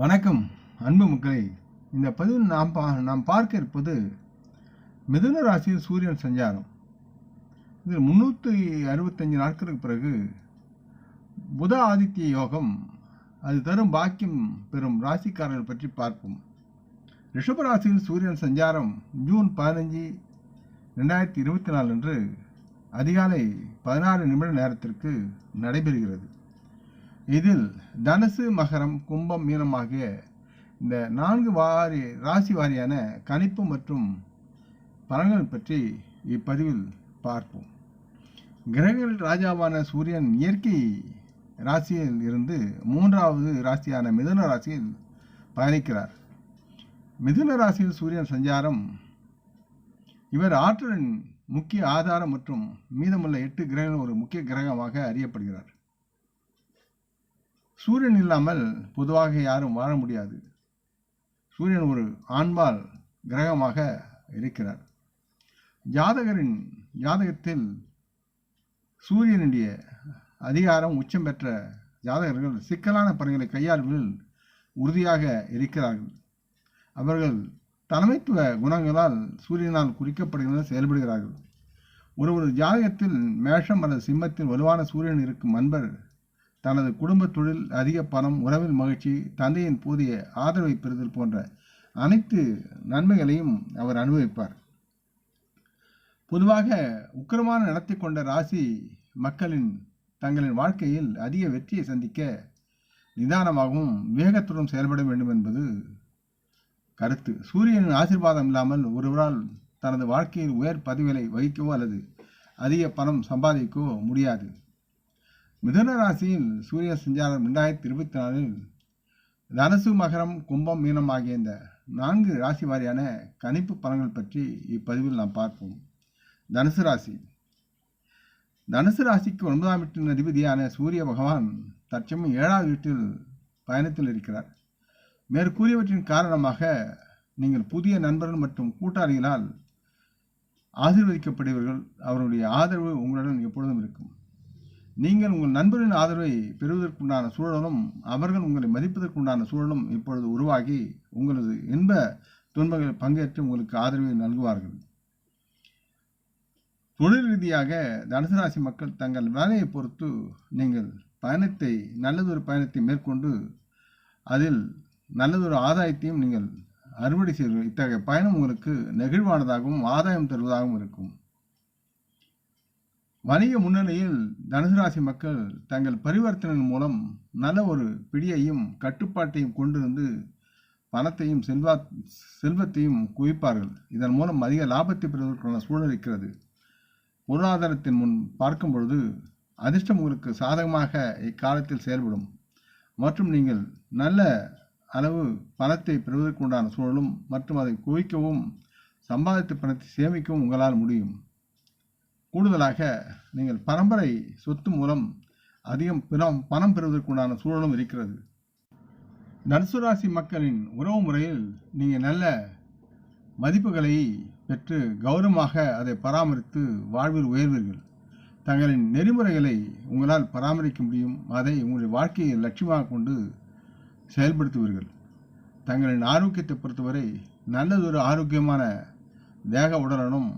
வணக்கம் அன்பு மக்களே. இந்த பதிவில் நாம் பா நாம் பார்க்க இருப்பது மிதுன ராசியில் சூரியன் சஞ்சாரம். இதில் முந்நூற்றி அறுபத்தஞ்சு நாட்களுக்கு பிறகு புத ஆதித்ய யோகம் அது தரும் பாக்கியம் பெறும் ராசிக்காரர்கள் பற்றி பார்ப்போம். ரிஷப ராசியில் சூரியன் சஞ்சாரம் ஜூன் பதினஞ்சு ரெண்டாயிரத்தி இருபத்தி நாலு அன்று அதிகாலை பதினாறு நிமிட நேரத்திற்கு நடைபெறுகிறது. இதில் தனுசு மகரம் கும்பம் மீனம் ஆகிய இந்த நான்கு வாரி ராசி வாரியான கணிப்பு மற்றும் பலன்கள் பற்றி இப்பதிவில் பார்ப்போம். கிரகங்கள் ராஜாவான சூரியன் இயற்கை ராசியில் இருந்து மூன்றாவது ராசியான மிதுன ராசியில் பயணிக்கிறார். மிதுன ராசியில் சூரியன் சஞ்சாரம் இவர் ஆற்றலின் முக்கிய ஆதாரம் மற்றும் மீதமுள்ள எட்டு கிரகங்கள் ஒரு முக்கிய கிரகமாக அறியப்படுகிறார். சூரியன் இல்லாமல் பொதுவாக யாரும் வாழ முடியாது. சூரியன் ஒரு ஆண்பால் கிரகமாக இருக்கிறார். ஜாதகரின் ஜாதகத்தில் சூரியனுடைய அதிகாரம் உச்சம் பெற்ற ஜாதகர்கள் சிக்கலான பணிகளை கையாள்வதில் உறுதியாக இருக்கிறார்கள். அவர்கள் தலைமைத்துவ குணங்களால் சூரியனால் குறிக்கப்படுகின்றன செயல்படுகிறார்கள். ஒரு ஒரு ஜாதகத்தில் மேஷம் அல்லது சிம்மத்தில் வலுவான சூரியன் இருக்கும் அன்பர் தனது குடும்ப தொழில் அதிக பணம் உறவில் மகிழ்ச்சி தந்தையின் போதிய ஆதரவை பெறுதல் போன்ற அனைத்து நன்மைகளையும் அவர் அனுபவிப்பார். பொதுவாக உக்கிரமான நடத்தி கொண்ட ராசி மக்களின் தங்களின் வாழ்க்கையில் அதிக வெற்றியை சந்திக்க நிதானமாகவும் வேகத்துடன் செயல்பட வேண்டும் என்பது கருத்து. சூரியனின் ஆசிர்வாதம் இல்லாமல் ஒருவரால் தனது வாழ்க்கையில் உயர் பதவிகளை வகிக்கவோ அல்லது அதிக பணம் சம்பாதிக்கவோ முடியாது. மிதுன ராசியில் சூரிய சஞ்சாரம் ரெண்டாயிரத்தி இருபத்தி நாலில் தனுசு மகரம் கும்பம் மீனம் ஆகிய இந்த நான்கு ராசி வாரியான கணிப்பு பலன்கள் பற்றி இப்பதிவில் நாம் பார்ப்போம். தனுசு ராசி. தனுசு ராசிக்கு ஒன்பதாம் வீட்டின் அதிபதியான சூரிய பகவான் தற்சமயம் ஏழாவது வீட்டில் பயணத்தில் இருக்கிறார். மேற்கூறியவற்றின் காரணமாக நீங்கள் புதிய நண்பர்கள் மற்றும் கூட்டாளிகளால் ஆசீர்வதிக்கப்படுவீர்கள். அவருடைய ஆதரவு உங்களுடன் எப்பொழுதும் இருக்கும். நீங்கள் உங்கள் நண்பரின் ஆதரவை பெறுவதற்குண்டான சூழலும் அவர்கள் உங்களை மதிப்பதற்குண்டான சூழலும் இப்பொழுது உருவாகி உங்களது இன்ப துன்பங்களில் பங்கேற்று உங்களுக்கு ஆதரவை நல்குவார்கள். தொழில் ரீதியாக தனுசு ராசி மக்கள் தங்கள் வேலையை பொறுத்து நீங்கள் பயணத்தை நல்லதொரு பயணத்தை மேற்கொண்டு அதில் நல்லதொரு ஆதாயத்தையும் நீங்கள் அறுவடை செய்வீர்கள் இத்தகைய பயணம் உங்களுக்கு நெகிழ்வானதாகவும் ஆதாயம் தருவதாகவும் இருக்கும். வணிக முன்னணியில் தனுசு ராசி மக்கள் தங்கள் பரிவர்த்தனையின் மூலம் நல்ல ஒரு பிடியையும் கட்டுப்பாட்டையும் கொண்டிருந்து பணத்தையும் செல்வா செல்வத்தையும் குவிப்பார்கள். இதன் மூலம் அதிக லாபத்தை பெறுவதற்கான சூழல் இருக்கிறது. பொருளாதாரத்தின் முன் பார்க்கும் பொழுது அதிர்ஷ்டம் உங்களுக்கு சாதகமாக இக்காலத்தில் செயல்படும். மற்றும் நீங்கள் நல்ல அளவு பணத்தை பெறுவதற்குண்டான சூழலும் மற்றும் அதை குவிக்கவும் சம்பாதித்த பணத்தை சேமிக்கவும் உங்களால் முடியும். கூடுதலாக நீங்கள் பரம்பரை சொத்து மூலம் அதிகம் பணம் பணம் பெறுவதற்குண்டான சூழலும் இருக்கிறது. தனுசு ராசி மக்களின் உறவு முறையில் நீங்கள் நல்ல மதிப்புகளை பெற்று கௌரவமாக அதை பராமரித்து வாழ்வில் உயர்வீர்கள். தங்களின் நெறிமுறைகளை உங்களால் பராமரிக்க முடியும். அதை உங்களுடைய வாழ்க்கையை லட்சியமாக கொண்டு செயல்படுத்துவீர்கள். தங்களின் ஆரோக்கியத்தை பொறுத்தவரை நல்லதொரு ஆரோக்கியமான தேக உடலனும்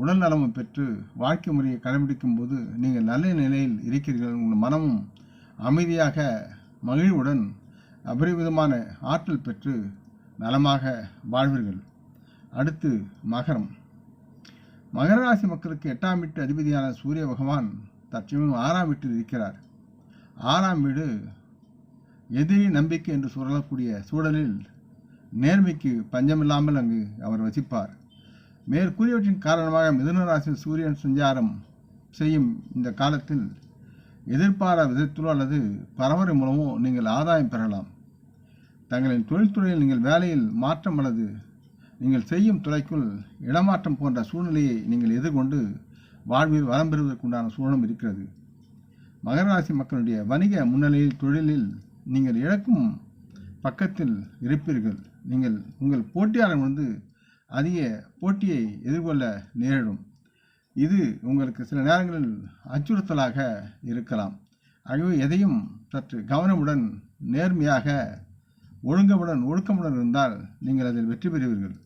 உடல் நலமும் பெற்று வாழ்க்கை முறையை கடைபிடிக்கும் போது நீங்கள் நல்ல நிலையில் இருக்கிறீர்கள். உங்கள் மனமும் அமைதியாக மகிழ்வுடன் அபரிவிதமான ஆற்றல் பெற்று நலமாக வாழ்வீர்கள். அடுத்து மகரம். மகர ராசி மக்களுக்கு எட்டாம் வீட்டு அதிபதியான சூரிய பகவான் தற்சமயம் ஆறாம் வீட்டில் இருக்கிறார். ஆறாம் வீடு எதிரி நம்பிக்கை என்று சொல்லக்கூடிய சூழலில் நேர்மைக்கு பஞ்சமில்லாமல் அங்கு அவர் வசிப்பார். மேற்கூறியவற்றின் காரணமாக மிதுன சூரியன் சஞ்சாரம் செய்யும் இந்த காலத்தில் எதிர்பாரா விதத்திலோ அல்லது பரவரை மூலமோ நீங்கள் ஆதாயம் பெறலாம். தங்களின் தொழில்துறையில் நீங்கள் வேலையில் மாற்றம் அல்லது நீங்கள் செய்யும் துறைக்குள் இடமாற்றம் போன்ற சூழ்நிலையை நீங்கள் எதிர்கொண்டு வாழ்வில் வளம் பெறுவதற்குண்டான சூழலும் இருக்கிறது. மகர ராசி மக்களுடைய வணிக முன்னிலையில் தொழிலில் நீங்கள் இழக்கும் பக்கத்தில் இருப்பீர்கள். நீங்கள் உங்கள் போட்டியாளர் வந்து அதிக போட்டியை எதிர்கொள்ள நேரிடும். இது உங்களுக்கு சில நேரங்களில் அச்சுறுத்தலாக இருக்கலாம். ஆகவே எதையும் சற்று கவனமுடன் நேர்மையாக ஒழுங்கமுடன் ஒழுக்கமுடன் இருந்தால் நீங்கள் அதில் வெற்றி பெறுவீர்கள்.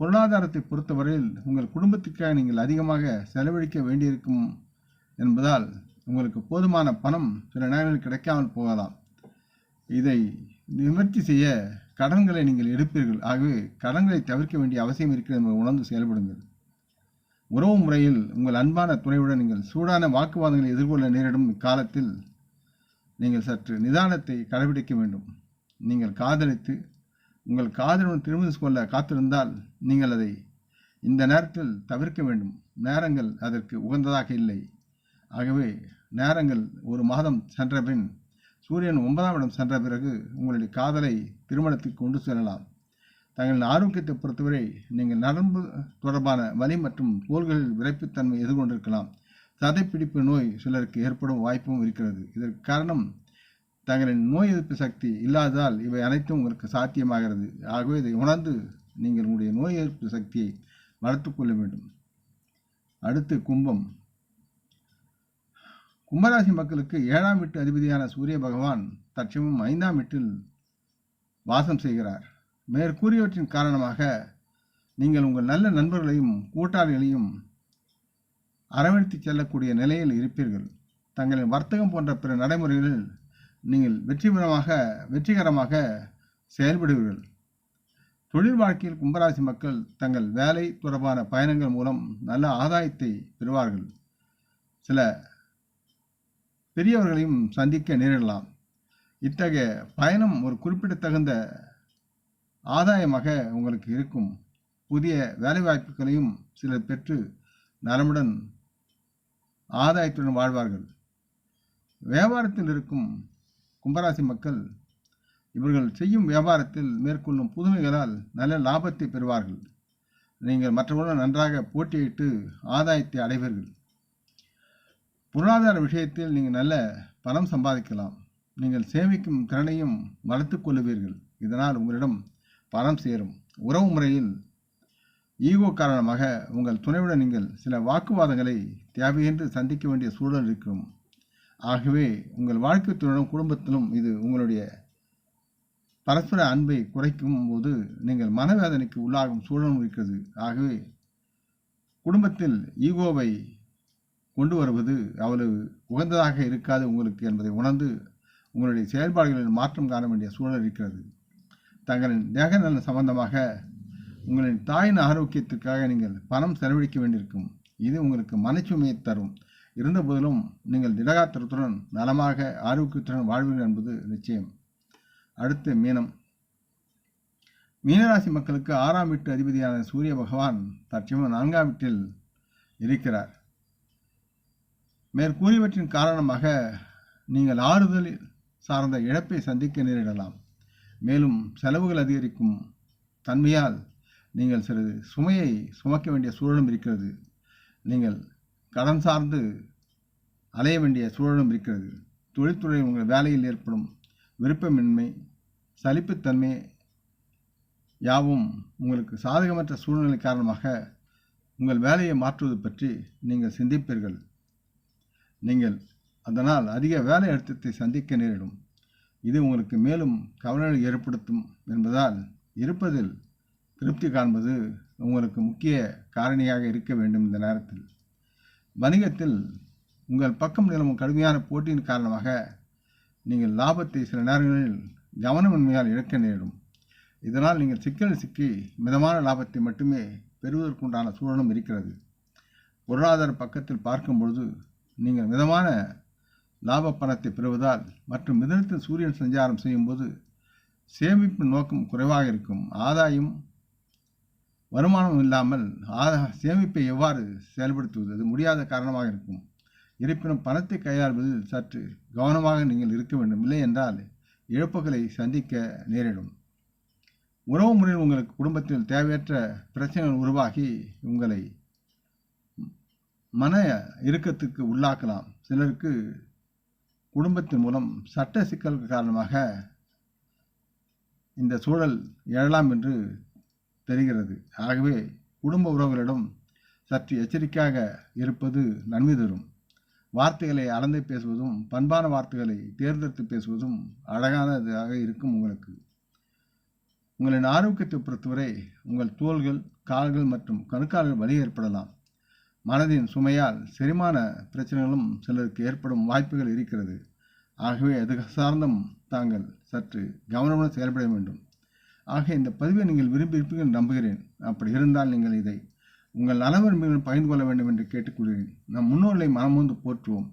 பொருளாதாரத்தை பொறுத்தவரையில் உங்கள் குடும்பத்துக்காக நீங்கள் அதிகமாக செலவழிக்க வேண்டியிருக்கும் என்பதால் உங்களுக்கு போதுமான பணம் சில நேரங்களில் கிடைக்காமல் போகலாம். இதை நிவர்த்தி செய்ய கடன்களை நீங்கள் எடுப்பீர்கள். ஆகவே கடன்களை தவிர்க்க வேண்டிய அவசியம் இருக்கிறது என்பதை உணர்ந்து செயல்படுங்கள். உறவு முறையில் உங்கள் அன்பான துணையுடன் நீங்கள் சூடான வாக்குவாதங்களை எதிர்கொள்ள நேரிடும் இக்காலத்தில் நீங்கள் சற்று நிதானத்தை கடைபிடிக்க வேண்டும். நீங்கள் காதலித்து உங்கள் காதலுடன் திருமணம் கொள்ள காத்திருந்தால் நீங்கள் அதை இந்த நேரத்தில் தவிர்க்க வேண்டும். நேரங்கள் அதற்கு உகந்ததாக இல்லை. ஆகவே நேரங்கள் ஒரு மாதம் சென்ற பின் சூரியன் ஒன்பதாம் இடம் சென்ற பிறகு உங்களுடைய காதலை திருமணத்துக்கு கொண்டு செல்லலாம். தங்களின் ஆரோக்கியத்தை பொறுத்தவரை நீங்கள் நரம்பு தொடர்பான வலி மற்றும் தோள்களில் விரைப்புத்தன்மை எதிர்கொண்டிருக்கலாம். சதைப்பிடிப்பு நோய் சிலருக்கு ஏற்படும் வாய்ப்பும் இருக்கிறது. இதற்கு காரணம் தங்களின் நோய் எதிர்ப்பு சக்தி இல்லாததால் இவை அனைத்தும் உங்களுக்கு சாத்தியமாகிறது. ஆகவே இதை உணர்ந்து நீங்கள் உங்களுடைய நோய் எதிர்ப்பு சக்தியை வளர்த்துக்கொள்ள வேண்டும். அடுத்து கும்பம். கும்பராசி மக்களுக்கு ஏழாம் வீட்டு அதிபதியான சூரிய பகவான் தற்சமயம் ஐந்தாம் வீட்டில் வாசம் செய்கிறார். மேற்கூறியவற்றின் காரணமாக நீங்கள் உங்கள் நல்ல நண்பர்களையும் கூட்டாளிகளையும் அரவணைத்து செல்லக்கூடிய நிலையில் இருப்பீர்கள். தங்களின் வர்த்தகம் போன்ற பிற நடைமுறைகளில் நீங்கள் வெற்றிகரமாக வெற்றிகரமாக செயல்படுவீர்கள். தொழில் வாழ்க்கையில் கும்பராசி மக்கள் தங்கள் வேலை தொடர்பான பயணங்கள் மூலம் நல்ல ஆதாயத்தை பெறுவார்கள். சில பெரியவர்களையும் சந்திக்க நேரிடலாம். இத்தகைய பயணம் ஒரு குறிப்பிடத்தகுந்த ஆதாயமாக உங்களுக்கு இருக்கும். புதிய வேலைவாய்ப்புகளையும் சிலர் பெற்று நலமுடன் ஆதாயத்துடன் வாழ்வார்கள். வியாபாரத்தில் இருக்கும் கும்பராசி மக்கள் இவர்கள் செய்யும் வியாபாரத்தில் மேற்கொள்ளும் புதுமைகளால் நல்ல லாபத்தை பெறுவார்கள். நீங்கள் மற்றவர்களுடன் நன்றாக போட்டியிட்டு ஆதாயத்தை அடைவீர்கள். பொருளாதார விஷயத்தில் நீங்கள் நல்ல பணம் சம்பாதிக்கலாம். நீங்கள் சேமிக்கும் திறனையும் வளர்த்து கொள்ளுவீர்கள். இதனால் உங்களிடம் பணம் சேரும். உறவு முறையில் ஈகோ காரணமாக உங்கள் துணையுடன் நீங்கள் சில வாக்குவாதங்களை தேவையின்றி சந்திக்க வேண்டிய சூழல் இருக்கும். ஆகவே உங்கள் வாழ்க்கை துணையும் குடும்பத்திலும் இது உங்களுடைய பரஸ்பர அன்பை குறைக்கும் போது நீங்கள் மனவேதனைக்கு உள்ளாகும் சூழலும் இருக்கிறது. ஆகவே குடும்பத்தில் ஈகோவை கொண்டு வருவது அவ்வளவு உகந்ததாக இருக்காது உங்களுக்கு என்பதை உணர்ந்து உங்களுடைய செயல்பாடுகளில் மாற்றம் காண வேண்டிய சூழல் இருக்கிறது. தங்களின் தேக நலன் சம்பந்தமாக உங்களின் தாயின் ஆரோக்கியத்திற்காக நீங்கள் பணம் செலவழிக்க வேண்டியிருக்கும். இது உங்களுக்கு மனச்சுமையை தரும். இருந்த போதிலும் நீங்கள் திடகாத்திரத்துடன் நலமாக ஆரோக்கியத்துடன் வாழ்வீர்கள் என்பது நிச்சயம். அடுத்து மீனம். மீனராசி மக்களுக்கு ஆறாம் வீட்டு அதிபதியான சூரிய பகவான் தற்சமயம் நான்காம் வீட்டில் இருக்கிறார். மேற்கூறியவற்றின் காரணமாக நீங்கள் ஆறுதல் சார்ந்த இழப்பை சந்திக்க நேரிடலாம் மேலும் செலவுகள் அதிகரிக்கும் தன்மையால் நீங்கள் சிறிது சுமையை சுமக்க வேண்டிய சூழலும் இருக்கிறது. நீங்கள் கடன் சார்ந்து அலைய வேண்டிய சூழலும் இருக்கிறது. தொழில்துறை உங்கள் வேலையில் ஏற்படும் விருப்பமின்மை சலிப்புத்தன்மை யாவும் உங்களுக்கு சாதகமற்ற சூழ்நிலை காரணமாக உங்கள் வேலையை மாற்றுவது பற்றி நீங்கள் சிந்திப்பீர்கள். நீங்கள் அதனால் அதிக வேலை அழுத்தத்தை சந்திக்க நேரிடும். இது உங்களுக்கு மேலும் கவலைகளை ஏற்படுத்தும் என்பதால் இருப்பதில் திருப்தி காண்பது உங்களுக்கு முக்கிய காரணியாக இருக்க வேண்டும் இந்த நேரத்தில். வணிகத்தில் உங்கள் பக்கம் நிலவும் கடுமையான போட்டியின் காரணமாக நீங்கள் லாபத்தை சில நேரங்களில் கவனமின்மையால் இழக்க நேரிடும். இதனால் நீங்கள் சிக்கலில் சிக்கி மிதமான லாபத்தை மட்டுமே பெறுவதற்குண்டான சூழலும் இருக்கிறது. பொருளாதார பக்கத்தில் பார்க்கும் பொழுது நீங்கள் மிதமான லாப பணத்தை பெறுவதால் மற்றும் மிதனத்தில் சூரியன் சஞ்சாரம் செய்யும்போது சேமிப்பு நோக்கம் குறைவாக இருக்கும். ஆதாயம் வருமானம் இல்லாமல் ஆதா சேமிப்பை எவ்வாறு செயல்படுத்துவது? அது முடியாத காரணமாக இருக்கும். இருப்பினும் பணத்தை கையாள்வதில் சற்று கவனமாக நீங்கள் இருக்க வேண்டும். இல்லை என்றால் இழப்புகளை சந்திக்க நேரிடும். உறவு முறையில் உங்களுக்கு குடும்பத்தில் தேவையற்ற பிரச்சனைகள் உருவாகி உங்களை மன இறுக்கத்துக்கு உள்ளாக்கலாம். சிலருக்கு குடும்பத்தின் மூலம் சட்ட சிக்கல் காரணமாக இந்த சூழல் எழலாம் என்று தெரிகிறது. ஆகவே குடும்ப உறவுகளிடம் சற்று எச்சரிக்கையாக இருப்பது நன்மை தரும். வார்த்தைகளை அளந்து பேசுவதும் பண்பான வார்த்தைகளை தேர்ந்தெடுத்து பேசுவதும் அழகானதாக இருக்கும் உங்களுக்கு. உங்களின் ஆரோக்கியத்தை பொறுத்தவரை உங்கள் தோள்கள் கால்கள் மற்றும் கணுக்கால்கள் வலி ஏற்படலாம். மனதின் சுமையால் செரிமான பிரச்சனைகளும் சிலருக்கு ஏற்படும் வாய்ப்புகள் இருக்கிறது. ஆகவே அது சார்ந்தும் தாங்கள் சற்று கவனமுடன் செயல்பட வேண்டும். ஆக இந்த பதிவை நீங்கள் விரும்பியிருப்பீர்கள் நம்புகிறேன். அப்படி இருந்தால் நீங்கள் இதை உங்கள் நலவிரும்பிகள் பகிர்ந்து கொள்ள வேண்டும் என்று கேட்டுக்கொள்கிறேன். நம் முன்னோர்களை மனமுந்து போற்றுவோம்.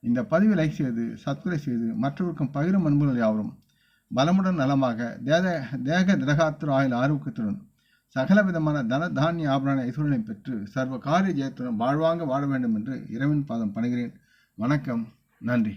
இந்த பதிவை லைக் செய்து சப்ஸ்கிரைப் செய்து மற்றவருக்கும் பகிரும் அன்புகள் யாவரும். பலமுடன் நலமாக தேக தேக திரகாத்திர ஆயுள் ஆரோக்கியத்துடன் சகல விதமான தன தானிய ஆபரண ஐஸ்வரனை பெற்று சர்வ காரிய ஜெயத்துடன் வாழ்வாங்க வாழ வேண்டும் என்று இரவின் பாதம் பணிகிறேன். வணக்கம். நன்றி.